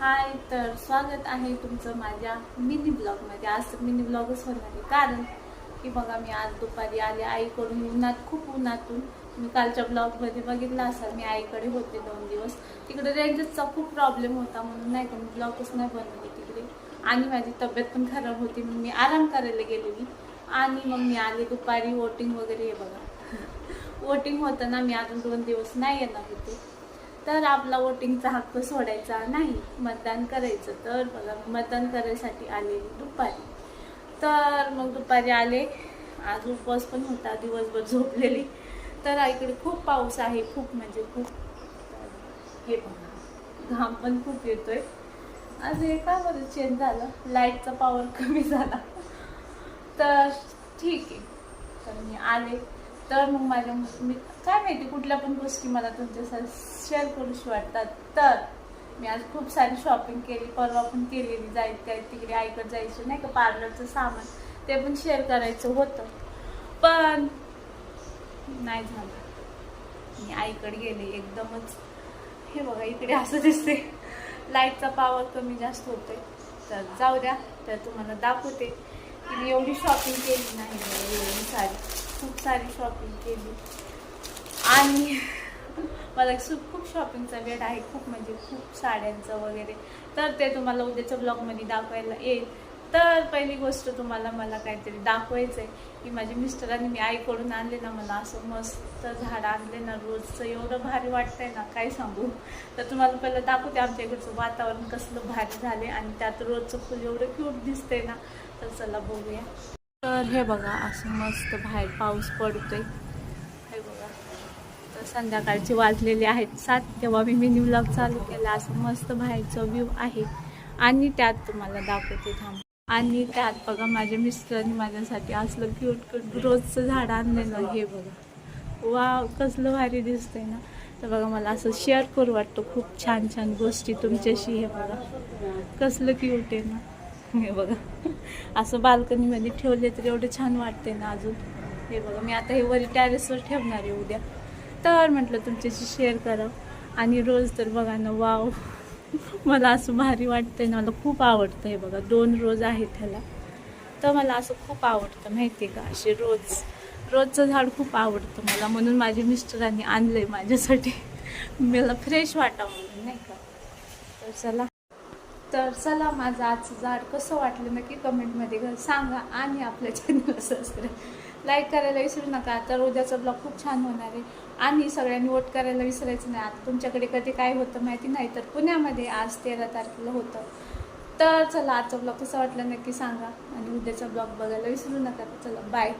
हाय तर स्वागत आहे तुमचं माझ्या मिनी ब्लॉगमध्ये आज तर मिनी ब्लॉगच होणार आहे. कारण की बघा मी आज दुपारी आले आईकडून उन्हात खूप उन्हातून. मी कालच्या ब्लॉगमध्ये बघितलं असाल मी आईकडे होते दोन दिवस. तिकडे रेंजचा खूप प्रॉब्लेम होता म्हणून नाही का मी ब्लॉगच नाही बनवले तिकडे. आणि माझी तब्येत पण खराब होती मग मी आराम करायला गेलेली. आणि मग मी आले दुपारी वोटिंग वगैरे हे बघा. वोटिंग होतं ना मी अजून दोन दिवस नाही येणार होते. तर आपला वोटिंगचा हक्क सोडायचा नाही. मतदान करायचं तर बघा मतदान करायसाठी आले दुपारी. तर मग दुपारी आले. आज उपवास पण होता दिवसभर झोपलेली. तर इकडे खूप पाऊस आहे खूप म्हणजे खूप हे बघा घाम पण खूप येतोय. आज हे का बरं चेंज झालं. लाईटचा पॉवर कमी झाला. तर ठीक आहे. तर मी आले. तर मग माझ्या मी काय माहिती कुठल्या पण गोष्टी मला तुमच्यासाठी शेअर करूशी वाटतात. तर मी आज खूप सारी शॉपिंग केली परवा पण केलेली जायत काय तिकडे ऐकत जायचं नाही का पार्लरचं सामान ते पण शेअर करायचं होतं. पण नाही झालं. मी आईकडे गेले एकदमच हे बघा इकडे असं दिसते लाईटचा पॉवर कमी जास्त होतोय. तर जाऊ द्या तर तुम्हाला दाखवते. की मी एवढी शॉपिंग केली नाही एवढी सारी. खूप सारी शॉपिंग केली. आणि मला खूप खूप शॉपिंगचा वेळ आहे खूप म्हणजे खूप साड्यांचं वगैरे. तर ते तुम्हाला उद्याच्या ब्लॉगमध्ये दाखवायला येईल. तर पहिली गोष्ट तुम्हाला मला काहीतरी दाखवायचं आहे की माझ्या मिस्टरांनी मी आईकडून आणले ना मला असं मस्त झाड आणले ना रोजचं एवढं भारी वाटतंय ना काय सांगू. तर तुम्हाला पहिलं दाखवते आमच्या इकडचं वातावरण कसलं भारी झाले आणि त्यात रोजचं फुल एवढं क्यूट दिसतंय ना. तर चला बघूया. तर हे बघा असं मस्त बाहेर पाऊस पडतोय. हे बघा. तर संध्याकाळची वाजलेले आहेत सात. तेव्हा मी मेन्यू ब्लॉग चालू केला. असं मस्त बाहेरचं व्ह्यू आहे. आणि त्यात तुम्हाला दाखवते थांब. आणि त्यात बघा माझ्या मिस्टरांनी माझ्यासाठी असलं क्यूट क्यूट रोजचं झाड आणलेलं हे बघा. वा कसलं भारी दिसतंय ना. तर बघा मला असं शेअर करू वाटतं. खूप छान छान गोष्टी तुमच्याशी हे बघा. कसलं क्यूट आहे ना. हे बघा. असं बाल्कनीमध्ये ठेवले तर एवढं छान वाटते ना अजून. हे बघा मी आता हे वरी टॅरेसवर ठेवणार आहे उद्या. तर म्हटलं तुमच्याशी शेअर करावं. आणि रोज तर बघा ना वाव मला असं भारी वाटतंय ना मला खूप आवडतं हे बघा. दोन रोज आहेत ह्याला. तर मला असं खूप आवडतं माहिती आहे का? असे रोज. रोजचं झाड खूप आवडतं मला. म्हणून माझ्या मिस्टरांनी आणलं आहे माझ्यासाठी. मला फ्रेश वाटावं म्हणून नाही का? तर चला. तर चला माझं आजचं झाड कसं वाटलं नक्की कमेंटमध्ये घ- सांगा आणि आपल्या चॅनलला सबस्क्राईब. लाईक करायला विसरू नका. तर उद्याचा ब्लॉग खूप छान होणार आहे. आणि सगळ्यांनी वोट करायला विसरायचं नाही. आता तुमच्याकडे कधी काय होतं माहिती नाही तर पुण्यामध्ये आज तेरा तारखेला होतं. तर चला आजचा ब्लॉग कसं वाटलं नक्की सांगा. आणि उद्याचा ब्लॉग बघायला विसरू नका. चला बाय